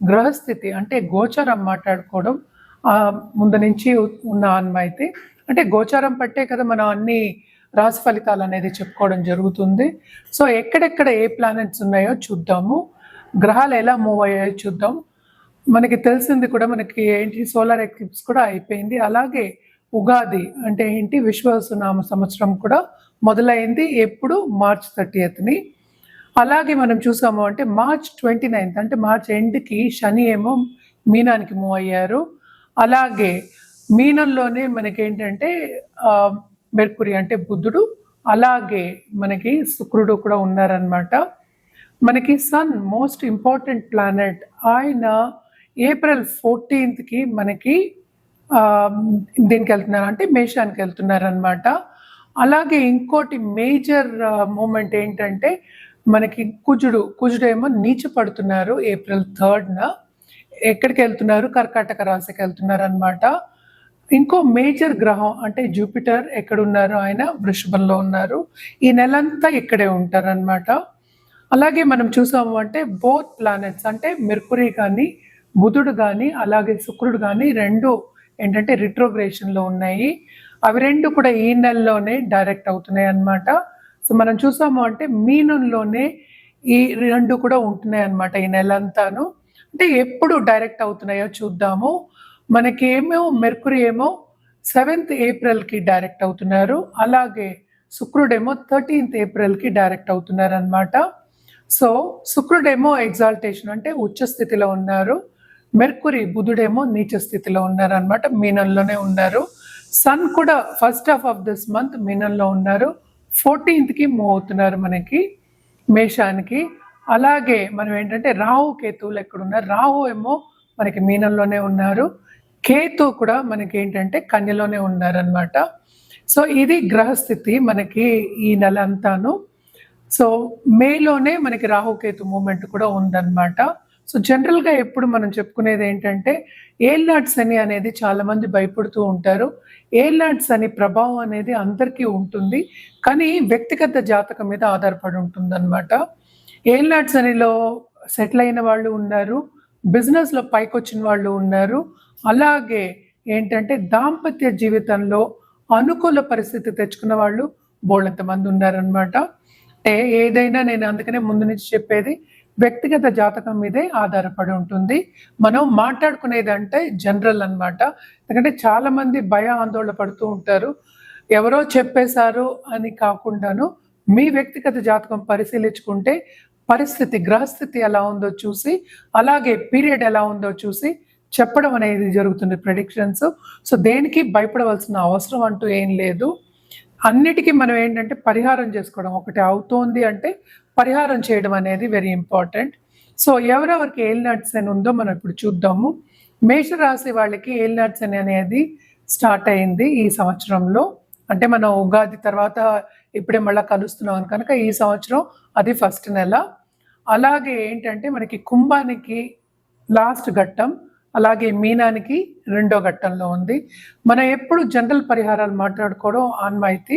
గ్రహస్థితి అంటే గోచరం మాట్లాడుకోవడం ముందు నుంచి ఉన్న అన్మైతే అంటే గోచారం పట్టే కదా మనం అన్ని రాశి ఫలితాలు అనేది చెప్పుకోవడం జరుగుతుంది. సో ఎక్కడెక్కడ ఏ ప్లానెట్స్ ఉన్నాయో చూద్దాము. గ్రహాలు ఎలా మూవ్ అయ్యాయో చూద్దాం. మనకి తెలిసింది కూడా మనకి ఏంటి సోలార్ ఎక్లిప్స్ కూడా అయిపోయింది. అలాగే ఉగాది అంటే ఏంటి విశ్వసునామ సంవత్సరం కూడా మొదలైంది. ఎప్పుడు? మార్చ్ థర్టీయత్ని అలాగే మనం చూసాము అంటే మార్చ్ ట్వంటీ నైన్త్ అంటే మార్చ్ ఎండ్కి శని ఏమో మీనానికి మూవ్ అయ్యారు. అలాగే మీనంలోనే మనకి ఏంటంటే మెర్కురి అంటే బుద్ధుడు అలాగే మనకి శుక్రుడు కూడా ఉన్నారనమాట మనకి సన్ మోస్ట్ ఇంపార్టెంట్ ప్లానెట్ ఆయన ఏప్రిల్ ఫోర్టీన్త్కి మనకి దీనికి వెళ్తున్నారు అంటే మేషానికి వెళ్తున్నారనమాట అలాగే ఇంకోటి మేజర్ మూమెంట్ ఏంటంటే మనకి కుజుడు కుజుడు ఏమో నీచ పడుతున్నారు ఏప్రిల్ థర్డ్న. ఎక్కడికి వెళ్తున్నారు? కర్కాటక రాశికి వెళ్తున్నారు అనమాట ఇంకో మేజర్ గ్రహం అంటే జూపిటర్ ఎక్కడ ఉన్నారు ఆయన? వృషభంలో ఉన్నారు. ఈ నెలంతా ఇక్కడే ఉంటారనమాట అలాగే మనం చూసాము అంటే బోత్ ప్లానెట్స్ అంటే మెర్కురీ కానీ బుధుడు కానీ అలాగే శుక్రుడు కానీ రెండు ఏంటంటే రిట్రోగ్రేషన్లో ఉన్నాయి. అవి రెండు కూడా ఈ నెలలోనే డైరెక్ట్ అవుతున్నాయి అన్నమాట సో మనం చూసాము అంటే మీనంలోనే ఈ రెండు కూడా ఉంటున్నాయి అన్నమాట ఈ నెలంతాను. అంటే ఎప్పుడు డైరెక్ట్ అవుతున్నాయో చూద్దాము. మనకి ఏమో మెర్కురి ఏమో సెవెంత్ ఏప్రిల్కి డైరెక్ట్ అవుతున్నారు. అలాగే శుక్రుడేమో థర్టీన్త్ ఏప్రిల్కి డైరెక్ట్ అవుతున్నారు అనమాట సో శుక్రుడేమో ఎగ్జాల్టేషన్ అంటే ఉచ్చ స్థితిలో ఉన్నారు. మెర్కురి బుధుడేమో నీచ స్థితిలో ఉన్నారు అనమాట మీనంలోనే ఉన్నారు. సన్ కూడా first half of this month మీనంలో ఉన్నారు. ఫోర్టీన్త్కి మూవ్ అవుతున్నారు మనకి మేషానికి. అలాగే మనం ఏంటంటే రాహు కేతువులు ఎక్కడ ఉన్నారు రాహు ఏమో మనకి మీనంలోనే ఉన్నారు. కేతు కూడా మనకి ఏంటంటే కన్యలోనే ఉన్నారనమాట సో ఇది గ్రహస్థితి మనకి ఈ నెల అంతాను సో మేలోనే మనకి రాహుకేతు మూమెంట్ కూడా ఉందన్నమాట. సో జనరల్గా ఎప్పుడు మనం చెప్పుకునేది ఏంటంటే ఏల్నాట్స్ అని అనేది చాలామంది భయపడుతూ ఉంటారు. ఏల్నాట్స్ అని ప్రభావం అనేది అందరికీ ఉంటుంది. కానీ వ్యక్తిగత జాతకం మీద ఆధారపడి ఉంటుంది అనమాట నాట్స్ అనిలో సెటిల్ అయిన వాళ్ళు ఉన్నారు. బిజినెస్లో పైకొచ్చిన వాళ్ళు ఉన్నారు. అలాగే ఏంటంటే దాంపత్య జీవితంలో అనుకూల పరిస్థితి తెచ్చుకున్న వాళ్ళు బోళ్ళంత మంది ఉన్నారనమాట అంటే ఏదైనా నేను అందుకనే ముందు నుంచి చెప్పేది వ్యక్తిగత జాతకం మీదే ఆధారపడి ఉంటుంది. మనం మాట్లాడుకునేది అంటే జనరల్ అన్నమాట. ఎందుకంటే చాలామంది భయ ఆందోళన పడుతూ ఉంటారు. ఎవరో చెప్పేశారు అని కాకుండాను మీ వ్యక్తిగత జాతకం పరిశీలించుకుంటే పరిస్థితి గ్రహస్థితి ఎలా ఉందో చూసి అలాగే పీరియడ్ ఎలా ఉందో చూసి చెప్పడం అనేది జరుగుతుంది ప్రెడిక్షన్స్ సో దేనికి భయపడవలసిన అవసరం అంటూ ఏం లేదు. అన్నిటికీ మనం ఏంటంటే పరిహారం చేసుకోవడం ఒకటి అవుతోంది అంటే పరిహారం చేయడం అనేది వెరీ ఇంపార్టెంట్ సో ఎవరెవరికి ఏల్నాట్స్ అని ఉందో మనం ఇప్పుడు చూద్దాము. మేషరాశి వాళ్ళకి ఏల్నాట్స్ అని అనేది స్టార్ట్ అయింది ఈ సంవత్సరంలో. అంటే మనం ఉగాది తర్వాత ఇప్పుడే మళ్ళీ కలుస్తున్నాం కనుక ఈ సంవత్సరం అది ఫస్ట్ నెల. అలాగే ఏంటంటే మనకి కుంభానికి లాస్ట్ ఘట్టం అలాగే మీనానికి రెండో ఘట్టంలో ఉంది. మనం ఎప్పుడు జనరల్ పరిహారాలు మాట్లాడుకోవడం ఆన్మాయితీ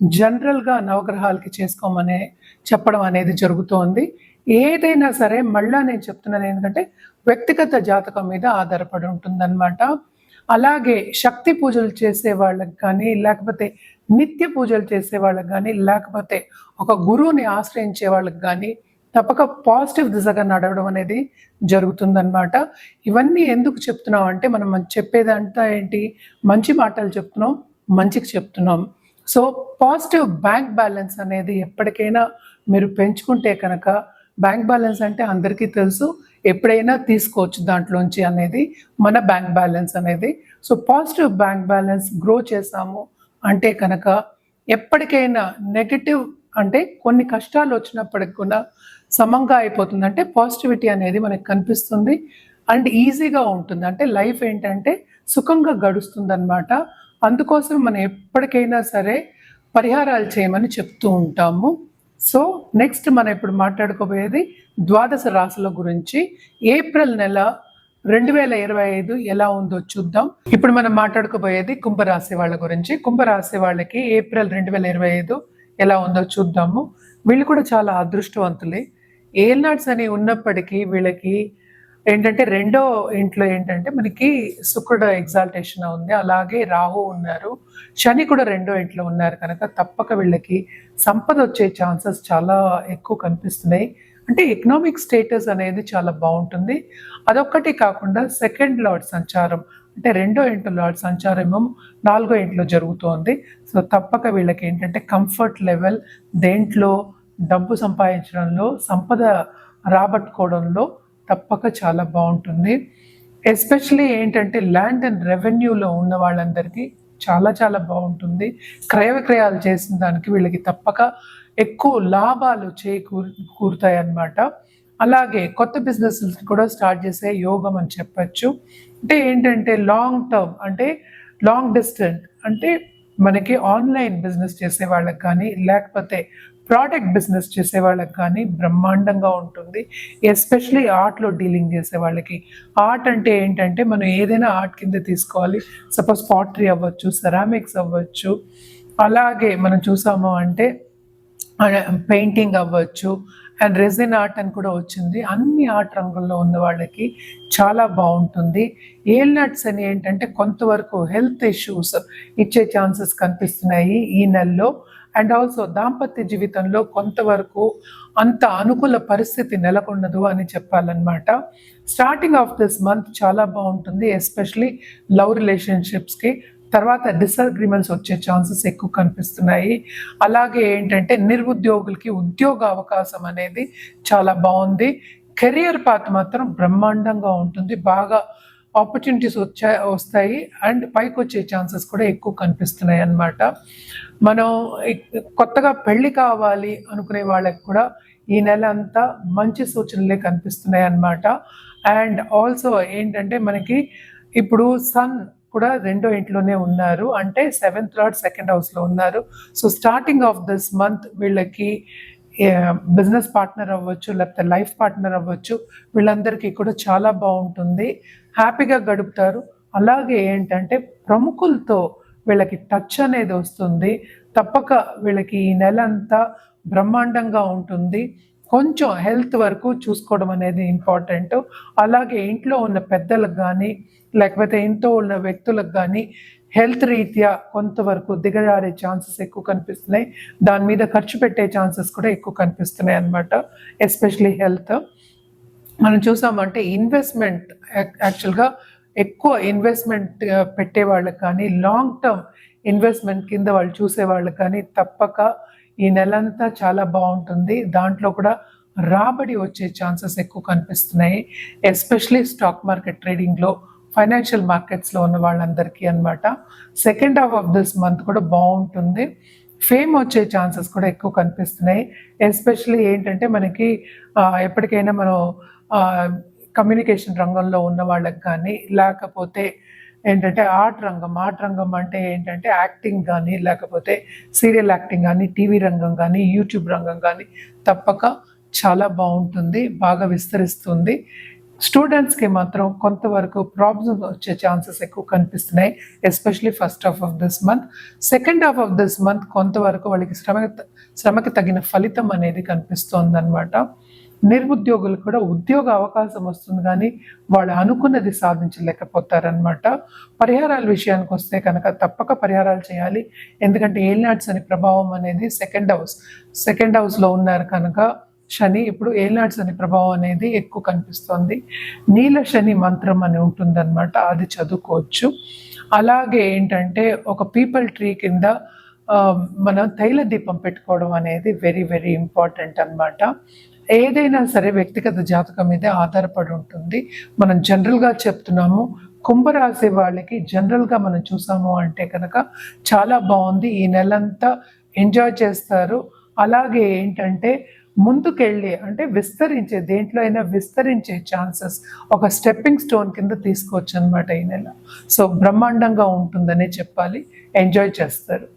జనరల్గా నవగ్రహాలకి చేసుకోమనే చెప్పడం అనేది జరుగుతోంది. ఏదైనా సరే మళ్ళా నేను చెప్తున్నాను ఏంటంటే వ్యక్తిగత జాతకం మీద ఆధారపడి ఉంటుందన్నమాట. అలాగే శక్తి పూజలు చేసే వాళ్ళకి కానీ లేకపోతే నిత్య పూజలు చేసే వాళ్ళకి కానీ లేకపోతే ఒక గురువుని ఆశ్రయించే వాళ్ళకి కానీ తప్పక పాజిటివ్ దిశగా నడవడం అనేది జరుగుతుందన్నమాట. ఇవన్నీ ఎందుకు చెప్తున్నాం అంటే మనం చెప్పేదంతా ఏంటి? మంచి మాటలు చెప్తున్నాం మంచికి చెప్తున్నాం. సో పాజిటివ్ బ్యాంక్ బ్యాలెన్స్ అనేది ఎప్పటికైనా మీరు పెంచుకుంటే కనుక బ్యాంక్ బ్యాలెన్స్ అంటే అందరికీ తెలుసు ఎప్పుడైనా తీసుకోవచ్చు దాంట్లోంచి అనేది మన బ్యాంక్ బ్యాలెన్స్ అనేది. So positive bank balance grow చేసాము అంటే కనుక ఎప్పటికైనా నెగటివ్ అంటే కొన్ని కష్టాలు వచ్చినప్పటికి కూడా సమంగా అయిపోతుంది. అంటే పాజిటివిటీ అనేది మనకు కనిపిస్తుంది. అండ్ ఈజీగా ఉంటుంది. అంటే లైఫ్ ఏంటంటే సుఖంగా గడుస్తుంది అనమాట అందుకోసం మనం ఎప్పటికైనా సరే పరిహారాలు చేయమని చెప్తూ ఉంటాము. సో నెక్స్ట్ మనం ఇప్పుడు మాట్లాడుకోబోయేది ద్వాదశ రాశుల గురించి. ఏప్రిల్ నెల రెండు వేల ఇరవై ఐదు ఎలా ఉందో చూద్దాం. ఇప్పుడు మనం మాట్లాడుకోబోయేది కుంభరాశి వాళ్ళ గురించి. కుంభరాశి వాళ్ళకి ఏప్రిల్ రెండు వేల ఇరవై ఐదు ఎలా ఉందో చూద్దాము. వీళ్ళు కూడా చాలా అదృష్టవంతులే. ఏల్నాడ్స్ అని ఉన్నప్పటికీ వీళ్ళకి ఏంటంటే రెండో ఇంట్లో ఏంటంటే మనకి శుక్రుడు ఎగ్జాల్టేషన్ ఉంది. అలాగే రాహు ఉన్నారు. శని కూడా రెండో ఇంట్లో ఉన్నారు కనుక తప్పక వీళ్ళకి సంపద వచ్చే ఛాన్సెస్ చాలా ఎక్కువ కనిపిస్తున్నాయి. అంటే ఎకనామిక్ స్టేటస్ అనేది చాలా బాగుంటుంది. అదొక్కటి కాకుండా సెకండ్ లార్డ్ సంచారం అంటే రెండో ఇంట్లో లార్డ్ సంచారం ఏమో నాలుగో ఇంట్లో జరుగుతోంది. సో తప్పక వీళ్ళకి ఏంటంటే కంఫర్ట్ లెవెల్ దేంట్లో డబ్బు సంపాదించడంలో సంపద రాబట్టుకోవడంలో తప్పక చాలా బాగుంటుంది. ఎస్పెషలీ ఏంటంటే ల్యాండ్ అండ్ రెవెన్యూలో ఉన్న వాళ్ళందరికీ చాలా చాలా బాగుంటుంది. క్రయ విక్రయాలు చేసిన దానికి వీళ్ళకి తప్పక ఎక్కువ లాభాలు చేకూరు కూరుతాయి అన్నమాట అలాగే కొత్త బిజినెస్ కూడా స్టార్ట్ చేసే యోగం అని చెప్పచ్చు. అంటే ఏంటంటే లాంగ్ టర్మ్ అంటే లాంగ్ డిస్టెంట్ అంటే మనకి ఆన్లైన్ బిజినెస్ చేసే వాళ్ళకి కానీ లేకపోతే ప్రోడక్ట్ బిజినెస్ చేసే వాళ్ళకి కానీ బ్రహ్మాండంగా ఉంటుంది. ఎస్పెషలీ ఆర్ట్లో డీలింగ్ చేసే వాళ్ళకి ఆర్ట్ అంటే ఏంటంటే మనం ఏదైనా ఆర్ట్ కింద తీసుకోవాలి. సపోజ్ పాటరీ అవ్వచ్చు సెరామిక్స్ అవ్వచ్చు. అలాగే మనం చూసాము అంటే పెయింటింగ్ అవ్వచ్చు అండ్ రెజిన్ ఆర్ట్ అని కూడా వచ్చింది. అన్ని ఆర్ట్ రంగుల్లో ఉన్న వాళ్ళకి చాలా బాగుంటుంది. ఏల్ నట్స్ అని ఏంటంటే కొంతవరకు హెల్త్ ఇష్యూస్ ఇచ్చే ఛాన్సెస్ కనిపిస్తున్నాయి ఈ నెలలో. అండ్ ఆల్సో దాంపత్య జీవితంలో కొంతవరకు అంత అనుకూల పరిస్థితి నెలకొన్నదు అని చెప్పాలన్నమాట. స్టార్టింగ్ ఆఫ్ దిస్ మంత్ చాలా బాగుంటుంది ఎస్పెషలీ లవ్ రిలేషన్షిప్స్కి తర్వాత డిసగ్రిమెంట్స్ వచ్చే ఛాన్సెస్ ఎక్కువ కనిపిస్తున్నాయి. అలాగే ఏంటంటే నిరుద్యోగులకి ఉద్యోగ అవకాశం అనేది చాలా బాగుంది. కెరియర్ పాత్ మాత్రం బ్రహ్మాండంగా ఉంటుంది. బాగా ఆపర్చునిటీస్ వచ్చా వస్తాయి. అండ్ పైకి వచ్చే ఛాన్సెస్ కూడా ఎక్కువ కనిపిస్తున్నాయి అన్నమాట. మనం కొత్తగా పెళ్ళి కావాలి అనుకునే వాళ్ళకి కూడా ఈ నెల అంతా మంచి సూచనలే కనిపిస్తున్నాయి అన్నమాట. అండ్ ఆల్సో ఏంటంటే మనకి ఇప్పుడు సన్ కూడా రెండో ఇంట్లోనే ఉన్నారు. అంటే సెవెంత్ థర్డ్ సెకండ్ హౌస్లో ఉన్నారు. So starting of this month వీళ్ళకి బిజినెస్ పార్ట్నర్ అవ్వచ్చు లేకపోతే లైఫ్ పార్ట్నర్ అవ్వచ్చు వీళ్ళందరికీ కూడా చాలా బాగుంటుంది. హ్యాపీగా గడుపుతారు. అలాగే ఏంటంటే ప్రముఖులతో వీళ్ళకి టచ్ అనేది వస్తుంది. తప్పక వీళ్ళకి ఈ నెల అంతా బ్రహ్మాండంగా ఉంటుంది. కొంచెం హెల్త్ వరకు చూసుకోవడం అనేది ఇంపార్టెంట్ అలాగే ఇంట్లో ఉన్న పెద్దలకు కానీ లేకపోతే ఇంట్లో ఉన్న వ్యక్తులకు కానీ హెల్త్ రీత్యా కొంతవరకు దిగజారే ఛాన్సెస్ ఎక్కువ కనిపిస్తున్నాయి. దాని మీద ఖర్చు పెట్టే ఛాన్సెస్ కూడా ఎక్కువ కనిపిస్తున్నాయి అన్నమాట ఎస్పెషలీ హెల్త్. మనం చూసామంటే ఇన్వెస్ట్మెంట్ యాక్చువల్గా ఎక్కువ ఇన్వెస్ట్మెంట్ పెట్టే వాళ్ళకి కానీ లాంగ్ టర్మ్ ఇన్వెస్ట్మెంట్ కింద వాళ్ళు చూసే వాళ్ళకి కానీ తప్పక ఈ నెలంతా చాలా బాగుంటుంది. దాంట్లో కూడా రాబడి వచ్చే ఛాన్సెస్ ఎక్కువ కనిపిస్తున్నాయి. ఎస్పెషలీ స్టాక్ మార్కెట్ ట్రేడింగ్లో ఫైనాన్షియల్ మార్కెట్స్లో ఉన్న వాళ్ళందరికీ అన్నమాట. Second half of this month కూడా బాగుంటుంది. ఫేమ్ వచ్చే ఛాన్సెస్ కూడా ఎక్కువ కనిపిస్తున్నాయి. ఎస్పెషల్లీ ఏంటంటే మనకి ఎప్పటికైనా మనం కమ్యూనికేషన్ రంగంలో ఉన్న వాళ్ళకి కానీ లేకపోతే ఏంటంటే ఆర్ట్ రంగం ఆర్ట్ రంగం అంటే ఏంటంటే యాక్టింగ్ కానీ లేకపోతే సీరియల్ యాక్టింగ్ కానీ టీవీ రంగం కానీ యూట్యూబ్ రంగం కానీ తప్పక చాలా బాగుంటుంది బాగా విస్తరిస్తుంది. స్టూడెంట్స్కి మాత్రం కొంతవరకు ప్రాబ్లమ్స్ వచ్చే ఛాన్సెస్ ఎక్కువ కనిపిస్తున్నాయి especially first half of this month. Second half of this month కొంతవరకు వాళ్ళకి శ్రమ శ్రమకి తగిన ఫలితం అనేది కనిపిస్తోంది అనమాట నిరుద్యోగులు కూడా ఉద్యోగ అవకాశం వస్తుంది కానీ వాళ్ళు అనుకున్నది సాధించలేకపోతారనమాట పరిహారాల విషయానికి వస్తే కనుక తప్పక పరిహారాలు చేయాలి. ఎందుకంటే ఏలినాట్స్ అనే ప్రభావం అనేది సెకండ్ హౌస్ సెకండ్ హౌస్లో ఉన్నారు కనుక శని ఇప్పుడు ఏలాడ్స్ అనే ప్రభావం అనేది ఎక్కువ కనిపిస్తుంది. నీల శని మంత్రం అని ఉంటుందన్నమాట అది చదువుకోవచ్చు. అలాగే ఏంటంటే ఒక పీపల్ ట్రీ కింద మనం తైల దీపం పెట్టుకోవడం అనేది వెరీ వెరీ ఇంపార్టెంట్ అన్నమాట. ఏదైనా సరే వ్యక్తిగత జాతకం మీదే ఆధారపడి ఉంటుంది. మనం జనరల్గా చెప్తున్నాము కుంభరాశి వాళ్ళకి జనరల్గా మనం చూసాము అంటే కనుక చాలా బాగుంది. ఈ నెలంతా ఎంజాయ్ చేస్తారు. అలాగే ఏంటంటే ముందుకెళ్ళి అంటే విస్తరించే దేంట్లో అయినా విస్తరించే ఛాన్సెస్ ఒక స్టెప్పింగ్ స్టోన్ కింద తీసుకోవచ్చు అనమాట ఈ నెల. సో బ్రహ్మాండంగా ఉంటుందనే చెప్పాలి. ఎంజాయ్ చేస్తారు.